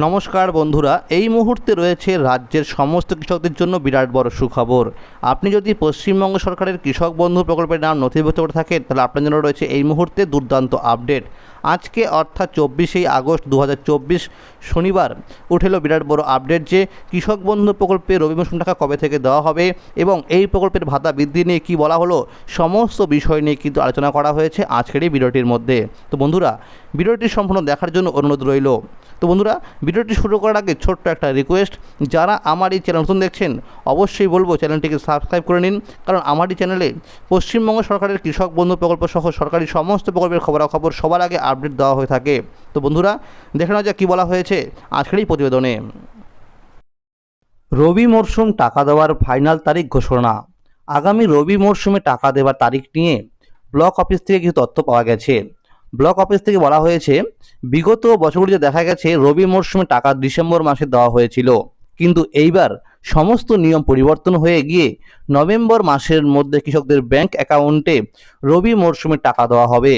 নমস্কার বন্ধুরা, এই মুহূর্তে রয়েছে রাজ্যের সমস্ত কৃষকদের জন্য বিরাট বড় সুখবর। আপনি যদি পশ্চিমবঙ্গ সরকারের কৃষক বন্ধু প্রকল্পের নাম নথিভুক্ত করে থাকেন, তাহলে আপনার জন্য রয়েছে এই মুহূর্তে দুর্দান্ত আপডেট। আজকে অর্থাৎ চব্বিশেই আগস্ট দু হাজার চব্বিশ শনিবার উঠেলো বিরাট বড় আপডেট যে কৃষক বন্ধু প্রকল্পে রবি মৌসুম টাকা কবে থেকে দেওয়া হবে এবং এই প্রকল্পের ভাতা বৃদ্ধি নিয়ে কী বলা হলো সমস্ত বিষয় নিয়ে কিন্তু আলোচনা করা হয়েছে আজকের এই ভিডিওটির মধ্যে। তো বন্ধুরা, ভিডিওটি সম্পূর্ণ দেখার জন্য অনুরোধ রইল। তো বন্ধুরা, ভিডিওটি শুরু করার আগে ছোট্ট একটা রিকোয়েস্ট যারা আমার এই চ্যানেল নতুন দেখছেন, অবশ্যই বলব চ্যানেলটিকে সাবস্ক্রাইব করে নিন, কারণ আমার এই চ্যানেলে পশ্চিমবঙ্গ সরকারের কৃষক বন্ধু প্রকল্প সহ সরকারি সমস্ত প্রকল্পের খবরাখবর সবার আগে আপডেট দেওয়া হয়ে থাকে। তো বন্ধুরা, দেখে নেওয়া যাক কী বলা হয়েছে আজকের এই প্রতিবেদনে। রবি মরশুম টাকা দেওয়ার ফাইনাল তারিখ ঘোষণা। আগামী রবি মরশুমে টাকা দেওয়ার তারিখ নিয়ে ব্লক অফিস থেকে কিছু তথ্য পাওয়া গেছে। ব্লক অফিস থেকে বলা হয়েছে, বিগত বছরগুলিতে দেখা গেছে, রবি মরশুমে টাকা ডিসেম্বর মাসে দেওয়া হয়েছিল। কিন্তু এইবার সমস্ত নিয়ম পরিবর্তন হয়ে গিয়ে নভেম্বর মাসের মধ্যে কৃষকদের ব্যাংক অ্যাকাউন্টে রবি মরশুমে টাকা দেওয়া হবে।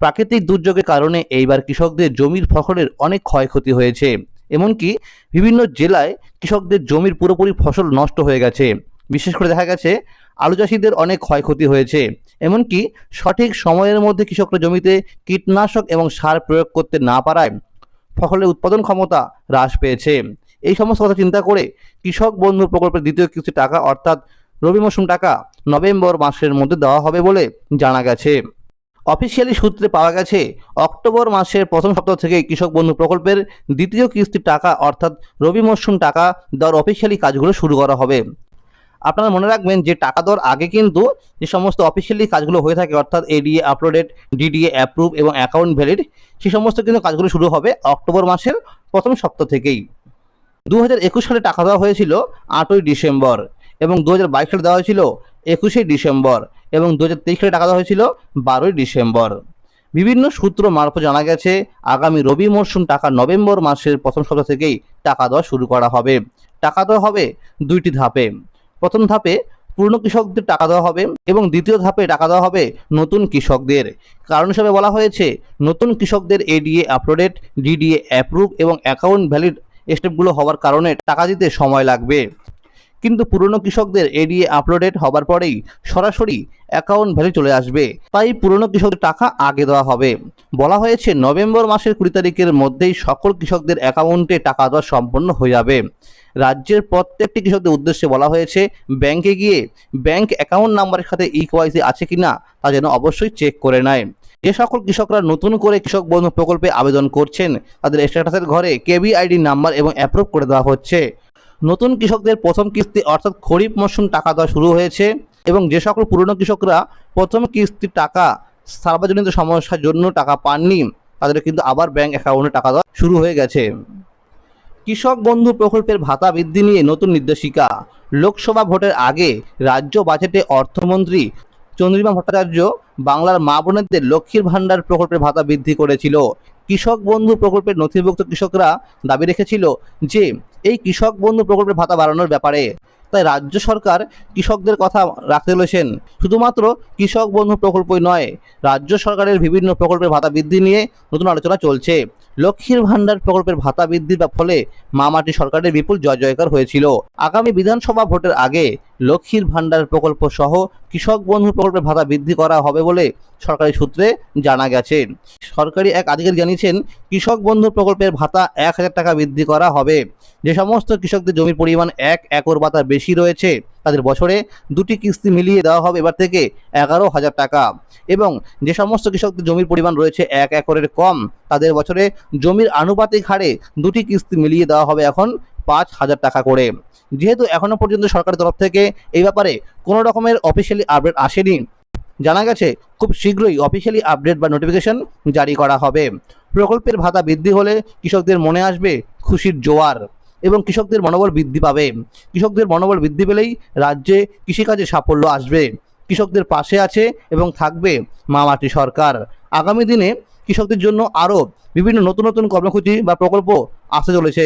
প্রাকৃতিক দুর্যোগের কারণে এইবার কৃষকদের জমির ফসলের অনেক ক্ষয়ক্ষতি হয়েছে। এমনকি বিভিন্ন জেলায় কৃষকদের জমির পুরোপুরি ফসল নষ্ট হয়ে গেছে। বিশেষ করে দেখা গেছে, আলু চাষিদের অনেক ক্ষয়ক্ষতি হয়েছে। এমনকি সঠিক সময়ের মধ্যে কৃষকরা জমিতে কীটনাশক এবং সার প্রয়োগ করতে না পারায় ফসলের উৎপাদন ক্ষমতা হ্রাস পেয়েছে। এই সমস্ত কথা চিন্তা করে কৃষক বন্ধু প্রকল্পের দ্বিতীয় কিছু টাকা, অর্থাৎ রবি মৌসুম টাকা, নভেম্বর মাসের মধ্যে দেওয়া হবে বলে জানা গেছে। অফিসিয়ালি সূত্রে পাওয়া গেছে, অক্টোবর মাসের প্রথম সপ্তাহ থেকে কৃষক বন্ধু প্রকল্পের দ্বিতীয় কিস্তির টাকা অর্থাৎ রবি মরশুম টাকা দেওয়ার অফিসিয়ালি কাজগুলো শুরু করা হবে। আপনারা মনে রাখবেন যে টাকা দেওয়ার আগে কিন্তু যে সমস্ত অফিসিয়ালি কাজগুলো হয়ে থাকে, অর্থাৎ এডিএ আপলোডেড ডিডিএ অ্যাপ্রুভ এবং অ্যাকাউন্ট ভ্যালিড সেই সমস্ত কিন্তু কাজগুলো শুরু হবে অক্টোবর মাসের প্রথম সপ্তাহ থেকেই। দু হাজার একুশ সালে টাকা দেওয়া হয়েছিল আটই ডিসেম্বর এবং দু হাজার বাইশ সালে দেওয়া হয়েছিল একুশে ডিসেম্বর এবং দু হাজার তেইশ সালে টাকা দেওয়া হয়েছিল বারোই ডিসেম্বর। বিভিন্ন সূত্র মারফত জানা গেছে, আগামী রবি মরশুম টাকা নভেম্বর মাসের প্রথম সপ্তাহ থেকেই টাকা দেওয়া শুরু করা হবে। টাকা দেওয়া হবে দুইটি ধাপে। প্রথম ধাপে পুরনো কৃষকদের টাকা দেওয়া হবে এবং দ্বিতীয় ধাপে টাকা দেওয়া হবে নতুন কৃষকদের। কারণ হিসাবে বলা হয়েছে, নতুন কৃষকদের এডিএ আপলোডেড ডিডিএ অ্যাপ্রুভ এবং অ্যাকাউন্ট ভ্যালিড স্টেপগুলো হওয়ার কারণে টাকা দিতে সময় লাগবে। কিন্তু পুরনো কৃষকদের এডিএ আপলোডেড হবার পরেই সরাসরি অ্যাকাউন্ট ভ্যালু চলে আসবে। তাই পুরনো কৃষকদের টাকা আগে দেওয়া হবে। বলা হয়েছে, নভেম্বর মাসের কুড়ি তারিখের মধ্যেই সকল কৃষকদের অ্যাকাউন্টে টাকা দেওয়া সম্পন্ন হয়ে যাবে। রাজ্যের প্রত্যেকটি কৃষকদের উদ্দেশ্যে বলা হয়েছে ব্যাংকে গিয়ে ব্যাংক অ্যাকাউন্ট নাম্বারের সাথে ই কেওয়াইসি আছে কিনা তা যেন অবশ্যই চেক করে নেয়। যে সকল কৃষকরা নতুন করে কৃষক বন্ধু প্রকল্পে আবেদন করছেন, তাদের স্ট্যাটাসের ঘরে কেবি আইডি নাম্বার এবং অ্যাপ্রুভ করে দেওয়া হচ্ছে। নতুন কৃষকদের প্রথম কিস্তি অর্থাৎ খরিফ মরশুম টাকা দেওয়া শুরু হয়েছে এবং যে সকল পুরনো কৃষকরা প্রথম কিস্তির টাকা সার্বজনীন সমস্যার জন্য টাকা পাননি, তাদের কিন্তু আবার ব্যাংক অ্যাকাউন্টে টাকা দেওয়া শুরু হয়ে গেছে। কৃষক বন্ধু প্রকল্পের ভাতা বৃদ্ধি নিয়ে নতুন নির্দেশিকা। লোকসভা ভোটের আগে রাজ্য বাজেটে অর্থমন্ত্রী চন্দ্রিমা ভট্টাচার্য বাংলার মা বোনেদের লক্ষ্মীর ভাণ্ডার প্রকল্পের ভাতা বৃদ্ধি করেছিল। কৃষক বন্ধু প্রকল্পের নথিভুক্ত কৃষকরা দাবি রেখেছিল যে, এই কৃষক বন্ধু প্রকল্পের ভাতা বাড়ানোর ব্যাপারে। তাই রাজ্য সরকার কৃষকদের কথা রাখতে চলেছেন শুধুমাত্র কৃষক বন্ধু প্রকল্পই নয়, রাজ্য সরকারের বিভিন্ন প্রকল্পের ভাতা বৃদ্ধি নিয়ে নতুন আলোচনা চলছে। লক্ষ্মীর ভাণ্ডার প্রকল্পের ভাতা বৃদ্ধির ফলে মামাটি সরকারের বিপুল জয় জয়কার হয়েছিল। আগামী বিধানসভা ভোটের আগে লক্ষ্মীর ভাণ্ডার প্রকল্প সহ কৃষক বন্ধু প্রকল্পের ভাতা বৃদ্ধি করা হবে বলে সরকারি সূত্রে জানা গেছে। সরকারি এক আধিকারিক জানিয়েছেন, কৃষক বন্ধু প্রকল্পের ভাতা এক হাজার টাকা বৃদ্ধি করা হবে। যে সমস্ত কৃষকদের জমির পরিমাণ এক একর বা তার বেশি রয়েছে। তাদের বছরে দুটি কিস্তি মিলিয়ে দেওয়া হবে এবার থেকে এগারো হাজার টাকা। এবং যে সমস্ত কৃষকদের জমির পরিমাণ রয়েছে এক একরের কম, তাদের বছরে জমির আনুপাতিক হারে দুটি কিস্তি মিলিয়ে দেওয়া হবে এখন পাঁচ হাজার টাকা করে। যেহেতু এখনও পর্যন্ত সরকারের তরফ থেকে এই ব্যাপারে কোনো রকমের অফিসিয়ালি আপডেট আসেনি, জানা গেছে খুব শীঘ্রই অফিসিয়ালি আপডেট বা নোটিফিকেশন জারি করা হবে। প্রকল্পের ভাতা বৃদ্ধি হলে কৃষকদের মনে আসবে খুশির জোয়ার। এবং কৃষকদের মনোবল বৃদ্ধি পাবে। কৃষকদের মনোবল বৃদ্ধি পেলেই রাজ্যে কৃষিকাজে সাফল্য আসবে। কৃষকদের পাশে আছে এবং থাকবে মামাটি সরকার। আগামী দিনে কৃষকদের জন্য আরও বিভিন্ন নতুন নতুন কর্মসূচি বা প্রকল্প আসতে চলেছে।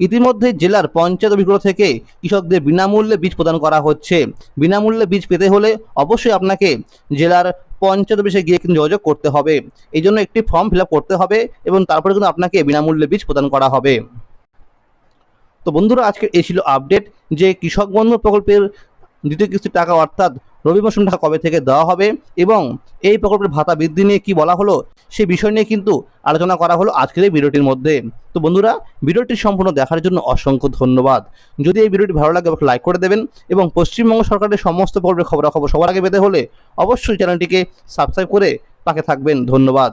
ইতিমধ্যে জেলার পঞ্চায়েত অফিসগুলো থেকে কৃষকদের বিনামূল্যে বীজ প্রদান করা হচ্ছে। বিনামূল্যে বীজ পেতে হলে অবশ্যই আপনাকে জেলার পঞ্চায়েত অফিসে গিয়ে কিন্তু যোগাযোগ করতে হবে। এই জন্য একটি ফর্ম ফিল করতে হবে এবং তারপরে কিন্তু আপনাকে বিনামূল্যে বীজ প্রদান করা হবে। তো বন্ধুরা, আজকে এই ছিল আপডেট যে কৃষক বন্ধু প্রকল্পের দ্বিতীয় কিস্তির টাকা অর্থাৎ রবি মৌসুম টাকা কবে থেকে দেওয়া হবে এবং এই প্রকল্পের ভাতা বৃদ্ধি নিয়ে কি বলা হলো, সেই বিষয় নিয়ে কিন্তু আলোচনা করা হলো আজকের এই ভিডিওটির মধ্যে। তো বন্ধুরা, ভিডিওটি সম্পূর্ণ দেখার জন্য অসংখ্য ধন্যবাদ। যদি এই ভিডিওটি ভালো লাগে লাইক করে দেবেন এবং পশ্চিমবঙ্গ সরকারের সমস্ত প্রকল্পের খবরাখবর সবার আগে পেতে হলে অবশ্যই চ্যানেলটিকে সাবস্ক্রাইব করে পাশে থাকবেন। ধন্যবাদ।